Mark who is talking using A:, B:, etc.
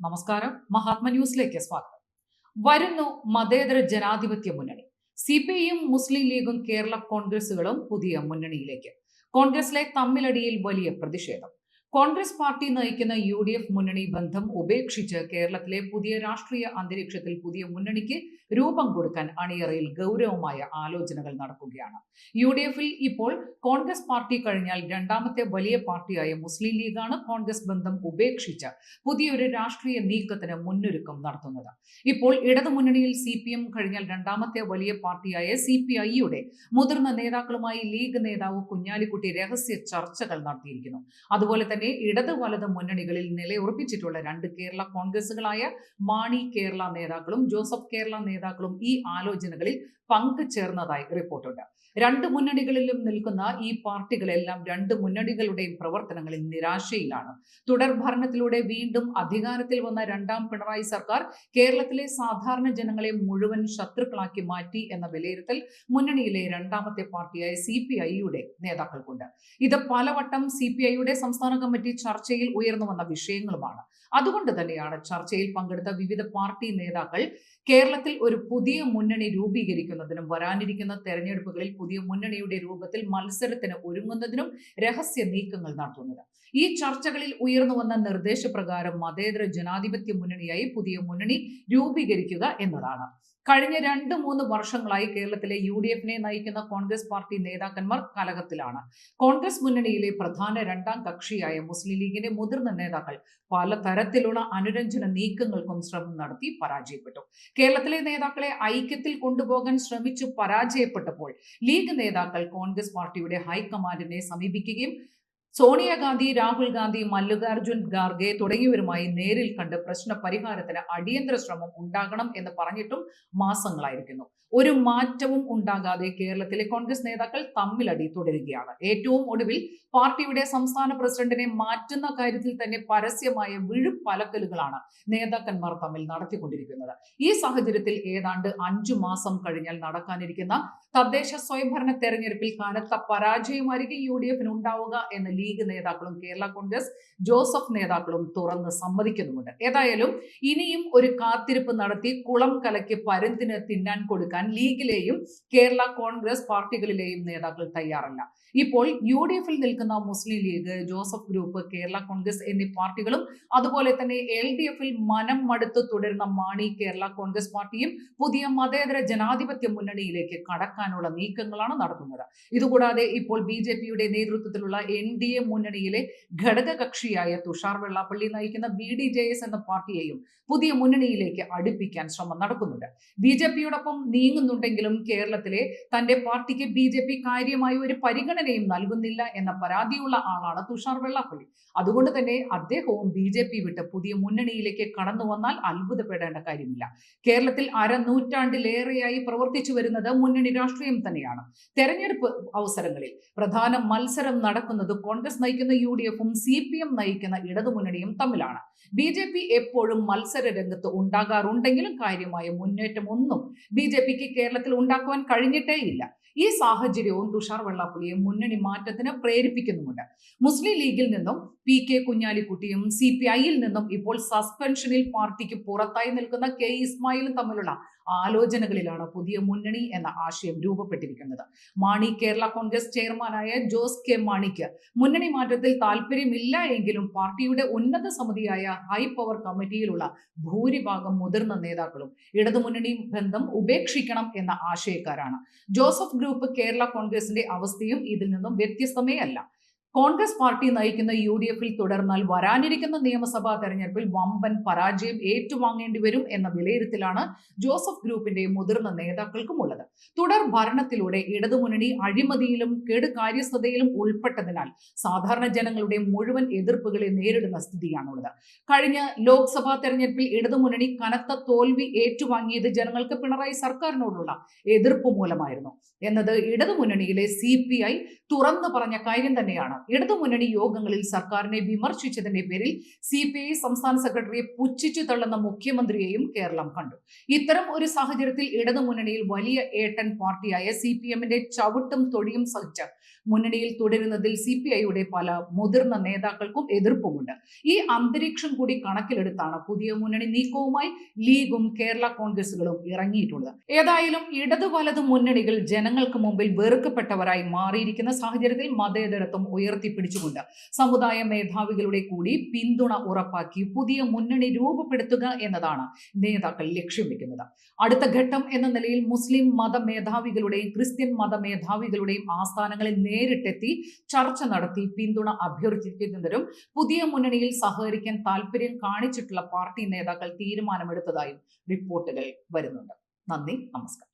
A: നമസ്കാരം. മഹാത്മ ന്യൂസിലേക്ക് സ്വാഗതം. വരുന്നു മതേതര ജനാധിപത്യ മുന്നണി. സി പി ഐയും മുസ്ലിം ലീഗും കേരള കോൺഗ്രസുകളും പുതിയ മുന്നണിയിലേക്ക്. കോൺഗ്രസിലെ തമ്മിലടിയിൽ വലിയ പ്രതിഷേധം. കോൺഗ്രസ് പാർട്ടി നയിക്കുന്ന യു ഡി എഫ് മുന്നണി ബന്ധം ഉപേക്ഷിച്ച് കേരളത്തിലെ പുതിയ രാഷ്ട്രീയ അന്തരീക്ഷത്തിൽ പുതിയ മുന്നണിക്ക് രൂപം കൊടുക്കാൻ അണിയറയിൽ ഗൗരവമായ ആലോചനകൾ നടക്കുകയാണ്. യു ഡി എഫിൽ ഇപ്പോൾ കോൺഗ്രസ് പാർട്ടി കഴിഞ്ഞാൽ രണ്ടാമത്തെ വലിയ പാർട്ടിയായ മുസ്ലിം ലീഗാണ് കോൺഗ്രസ് ബന്ധം ഉപേക്ഷിച്ച് പുതിയൊരു രാഷ്ട്രീയ നീക്കത്തിന് മുന്നൊരുക്കം നടത്തുന്നത്. ഇപ്പോൾ ഇടതുമുന്നണിയിൽ സി പി എം കഴിഞ്ഞാൽ രണ്ടാമത്തെ വലിയ പാർട്ടിയായ സി പി ഐയുടെ മുതിർന്ന നേതാക്കളുമായി ലീഗ് നേതാവ് കുഞ്ഞാലിക്കുട്ടി രഹസ്യ ചർച്ചകൾ നടത്തിയിരിക്കുന്നു. അതുപോലെ തന്നെ ഇടത് വലത് മുന്നണികളിൽ നിലയുറപ്പിച്ചിട്ടുള്ള രണ്ട് കേരള കോൺഗ്രസുകളായ മാണി കേരള നേതാക്കളും ജോസഫ് കേരള നേതാക്കളും ഈ ആലോചനകളിൽ പങ്കുചേർന്നതായി റിപ്പോർട്ടുണ്ട്. രണ്ട് മുന്നണികളിലും നിൽക്കുന്ന ഈ പാർട്ടികളെല്ലാം രണ്ട് മുന്നണികളുടെയും പ്രവർത്തനങ്ങളിൽ നിരാശയിലാണ്. തുടർ ഭരണത്തിലൂടെ വീണ്ടും അധികാരത്തിൽ വന്ന രണ്ടാം പിണറായി സർക്കാർ കേരളത്തിലെ സാധാരണ ജനങ്ങളെ മുഴുവൻ ശത്രുക്കളാക്കി മാറ്റി എന്ന വിലയിരുത്തൽ മുന്നണിയിലെ രണ്ടാമത്തെ പാർട്ടിയായ സി പി ഐയുടെ നേതാക്കൾക്കുണ്ട്. ഇത് പലവട്ടം സി പി ഐയുടെ സംസ്ഥാന കമ്മിറ്റി ചർച്ചയിൽ ഉയർന്നു വന്ന വിഷയങ്ങളുമാണ്. അതുകൊണ്ട് തന്നെയാണ് ചർച്ചയിൽ പങ്കെടുത്ത വിവിധ പാർട്ടി നേതാക്കൾ കേരളത്തിൽ ഒരു പുതിയ മുന്നണി രൂപീകരിക്കുന്നതിനും വരാനിരിക്കുന്ന തെരഞ്ഞെടുപ്പുകളിൽ പുതിയ മുന്നണിയുടെ രൂപത്തിൽ മത്സരത്തിന് ഒരുങ്ങുന്നതിനും രഹസ്യ നീക്കങ്ങൾ നടത്തുന്നത്. ഈ ചർച്ചകളിൽ ഉയർന്നു വന്ന നിർദ്ദേശപ്രകാരം മതേതര ജനാധിപത്യ മുന്നണിയായി പുതിയ മുന്നണി രൂപീകരിക്കുക എന്നതാണ്. കഴിഞ്ഞ രണ്ട് മൂന്ന് വർഷങ്ങളായി കേരളത്തിലെ യു ഡി എഫിനെ നയിക്കുന്ന കോൺഗ്രസ് പാർട്ടി നേതാക്കന്മാർ കലഹത്തിലാണ്. കോൺഗ്രസ് മുന്നണിയിലെ പ്രധാന രണ്ടാം കക്ഷിയായ മുസ്ലിം ലീഗിന്റെ മുതിർന്ന നേതാക്കൾ പല തരത്തിലുള്ള അനുരഞ്ജന നീക്കങ്ങൾക്കും ശ്രമം നടത്തി പരാജയപ്പെട്ടു. കേരളത്തിലെ നേതാക്കളെ ഐക്യത്തിൽ കൊണ്ടുപോകാൻ ശ്രമിച്ചു പരാജയപ്പെട്ടപ്പോൾ ലീഗ് നേതാക്കൾ കോൺഗ്രസ് പാർട്ടിയുടെ ഹൈക്കമാൻഡിനെ സമീപിക്കുകയും സോണിയാഗാന്ധി രാഹുൽ ഗാന്ധി മല്ലികാർജുൻ ഖാർഗെ തുടങ്ങിയവരുമായി നേരിൽ കണ്ട് പ്രശ്ന പരിഹാരത്തിന് അടിയന്തര ശ്രമം ഉണ്ടാകണം എന്ന് പറഞ്ഞിട്ടും മാസങ്ങളായിരിക്കുന്നു. ഒരു മാറ്റവും ഉണ്ടാകാതെ കേരളത്തിലെ കോൺഗ്രസ് നേതാക്കൾ തമ്മിലടി തുടരുകയാണ്. ഏറ്റവും ഒടുവിൽ പാർട്ടിയുടെ സംസ്ഥാന പ്രസിഡന്റിനെ മാറ്റുന്ന കാര്യത്തിൽ തന്നെ പരസ്യമായ വിഴുപ്പലക്കലുകളാണ് നേതാക്കന്മാർ തമ്മിൽ നടത്തിക്കൊണ്ടിരിക്കുന്നത്. ഈ സാഹചര്യത്തിൽ ഏതാണ്ട് അഞ്ചു മാസം കഴിഞ്ഞാൽ നടക്കാനിരിക്കുന്ന തദ്ദേശ സ്വയംഭരണ തെരഞ്ഞെടുപ്പിൽ കനത്ത പരാജയമായിരിക്കും യു ഡി എഫിന് ഉണ്ടാവുക എന്ന് ലീഗ് നേതാക്കളും കേരള കോൺഗ്രസ് ജോസഫ് നേതാക്കളും തുറന്ന് സമ്മതിക്കുന്നുമുണ്ട്. ഏതായാലും ഇനിയും ഒരു കാത്തിരിപ്പ് നടത്തി കുളം കലക്കി പരുന്തിന് തിന്നാൻ കൊടുക്കാൻ ലീഗിലെയും കേരള കോൺഗ്രസ് പാർട്ടികളിലെയും നേതാക്കൾ തയ്യാറല്ല. ഇപ്പോൾ യു ഡി എഫിൽ നിൽക്കുന്ന മുസ്ലിം ലീഗ് ജോസഫ് ഗ്രൂപ്പ് കേരള കോൺഗ്രസ് എന്നീ പാർട്ടികളും അതുപോലെ തന്നെ എൽ ഡി എഫിൽ മനം മടുത്ത് തുടരുന്ന മാണി കേരള കോൺഗ്രസ് പാർട്ടിയും പുതിയ മതേതര ജനാധിപത്യ മുന്നണിയിലേക്ക് കടക്കാനുള്ള നീക്കങ്ങളാണ് നടത്തുന്നത്. ഇതുകൂടാതെ ഇപ്പോൾ ബി ജെ പിയുടെ നേതൃത്വത്തിലുള്ള എൻ ഡി എ മുന്നണിയിലെ ഘടകകക്ഷിയായ തുഷാർ വെള്ളാപ്പള്ളി നയിക്കുന്ന ബി ഡി ജെ എസ് എന്ന പാർട്ടിയെയും പുതിയ മുന്നണിയിലേക്ക് അടുപ്പിക്കാൻ ശ്രമം നടക്കുന്നുണ്ട്. ബി ജെ പിയോടൊപ്പം നീങ്ങുന്നുണ്ടെങ്കിലും കേരളത്തിലെ തന്റെ പാർട്ടിക്ക് ബി ജെ പി കാര്യമായ ഒരു പരിഗണനയും നൽകുന്നില്ല എന്ന പരാതിയുള്ള ആളാണ് തുഷാർ വെള്ളാപ്പള്ളി. അതുകൊണ്ട് തന്നെ അദ്ദേഹവും ബി ജെ പി വിട്ട് പുതിയ മുന്നണിയിലേക്ക് കടന്നു വന്നാൽ അത്ഭുതപ്പെടേണ്ട കാര്യമില്ല. കേരളത്തിൽ അരനൂറ്റാണ്ടിലേറെയായി പ്രവർത്തിച്ചു വരുന്നത് മുന്നണി രാഷ്ട്രീയം തന്നെയാണ്. തെരഞ്ഞെടുപ്പ് അവസരങ്ങളിൽ പ്രധാന മത്സരം നടക്കുന്നത് കോൺഗ്രസ് നയിക്കുന്ന യു ഡി എഫും സി പി എം നയിക്കുന്ന ഇടതുമുന്നണിയും തമ്മിലാണ്. ബി ജെ പി എപ്പോഴും മത്സര രംഗത്ത് ഉണ്ടാകാറുണ്ടെങ്കിലും കാര്യമായ മുന്നേറ്റമൊന്നും ബി ജെ പിക്ക് കേരളത്തിൽ ഉണ്ടാക്കുവാൻ കഴിഞ്ഞിട്ടേയില്ല. ഈ സാഹചര്യവും തുഷാർ വെള്ളാപ്പള്ളിയെ മുന്നണി മാറ്റത്തിന് പ്രേരിപ്പിക്കുന്നുമുണ്ട്. മുസ്ലിം ലീഗിൽ നിന്നും പി കെ കുഞ്ഞാലിക്കുട്ടിയും സി പി ഐയിൽ നിന്നും ഇപ്പോൾ സസ്പെൻഷനിൽ പാർട്ടിക്ക് പുറത്തായി നിൽക്കുന്ന കെ ഇസ്മായിലും തമ്മിലുള്ള ആലോചനകളിലാണ് പുതിയ മുന്നണി എന്ന ആശയം രൂപപ്പെട്ടിരിക്കുന്നത്. മാണി കേരള കോൺഗ്രസ് ചെയർമാനായ ജോസ് കെ മാണിക്ക് മുന്നണി മാറ്റത്തിൽ താല്പര്യമില്ല എങ്കിലും പാർട്ടിയുടെ ഉന്നത സമിതിയായ ഹൈ പവർ കമ്മിറ്റിയിലുള്ള ഭൂരിഭാഗം മുതിർന്ന നേതാക്കളും ഇടതുമുന്നണി ബന്ധം ഉപേക്ഷിക്കണം എന്ന ആശയക്കാരാണ്. ജോസഫ് ഗ്രൂപ്പ് കേരള കോൺഗ്രസിന്റെ അവസ്ഥയും ഇതിൽ നിന്നും വ്യത്യസ്തമേ അല്ല കോൺഗ്രസ് പാർട്ടി നയിക്കുന്ന യു ഡി എഫിൽ തുടർന്നാൽ വരാനിരിക്കുന്ന നിയമസഭാ തെരഞ്ഞെടുപ്പിൽ വമ്പൻ പരാജയം ഏറ്റുവാങ്ങേണ്ടി വരും എന്ന വിലയിരുത്തലാണ് ജോസഫ് ഗ്രൂപ്പിന്റെ മുതിർന്ന നേതാക്കൾക്കും ഉള്ളത്. തുടർ ഭരണത്തിലൂടെ ഇടതുമുന്നണി അഴിമതിയിലും കെടുകാര്യസ്ഥതയിലും ഉൾപ്പെട്ടതിനാൽ സാധാരണ ജനങ്ങളുടെ മുഴുവൻ എതിർപ്പുകളെ നേരിടുന്ന സ്ഥിതിയാണുള്ളത്. കഴിഞ്ഞ ലോക്സഭാ തെരഞ്ഞെടുപ്പിൽ ഇടതുമുന്നണി കനത്ത തോൽവി ഏറ്റുവാങ്ങിയത് ജനങ്ങൾക്ക് പിണറായി സർക്കാരിനോടുള്ള എതിർപ്പ് മൂലമായിരുന്നു. എന്നത് ഇടതുമുന്നണിയിലെ സി പി ഐ തുറന്നു പറഞ്ഞ കാര്യം തന്നെയാണ്. ഇടതുമുന്നണി യോഗങ്ങളിൽ സർക്കാരിനെ വിമർശിച്ചതിന്റെ പേരിൽ സി പി ഐ സംസ്ഥാന സെക്രട്ടറിയെ പുച്ഛിച്ചു തള്ളുന്ന മുഖ്യമന്ത്രിയെയും കേരളം കണ്ടു. ഇത്തരം ഒരു സാഹചര്യത്തിൽ ഇടതുമുന്നണിയിൽ വലിയ ഏട്ടൻ പാർട്ടിയായ സി പി എമ്മിന്റെ ചവിട്ടും തൊഴിയും സഹിച്ച് മുന്നണിയിൽ തുടരുന്നതിൽ സി പി ഐയുടെ പല മുതിർന്ന നേതാക്കൾക്കും എതിർപ്പുമുണ്ട്. ഈ അന്തരീക്ഷം കൂടി കണക്കിലെടുത്താണ് പുതിയ മുന്നണി നീക്കവുമായി ലീഗും കേരള കോൺഗ്രസുകളും ഇറങ്ങിയിട്ടുള്ളത്. ഏതായാലും ഇടതു വലതു മുന്നണികൾ ജനങ്ങൾക്ക് മുമ്പിൽ വെറുക്കപ്പെട്ടവരായി മാറിയിരിക്കുന്ന സാഹചര്യത്തിൽ മതേതരത്വം ഉയർത്തിപ്പിടിച്ചുകൊണ്ട് സമുദായ മേധാവികളുടെ കൂടി പിന്തുണ ഉറപ്പാക്കി പുതിയ മുന്നണി രൂപപ്പെടുത്തുക എന്നതാണ് നേതാക്കൾ ലക്ഷ്യം വെക്കുന്നത്. അടുത്ത ഘട്ടം എന്ന നിലയിൽ മുസ്ലിം മത മേധാവികളുടെയും ക്രിസ്ത്യൻ മത മേധാവികളുടെയും ആസ്ഥാനങ്ങളിൽ നേരിട്ടെത്തി ചർച്ച നടത്തി പിന്തുണ അഭ്യർത്ഥിക്കുന്നതിനും പുതിയ മുന്നണിയിൽ സഹകരിക്കാൻ താല്പര്യം കാണിച്ചിട്ടുള്ള പാർട്ടി നേതാക്കൾ തീരുമാനമെടുത്തതായും റിപ്പോർട്ടുകൾ വരുന്നുണ്ട്. നന്ദി നമസ്കാരം.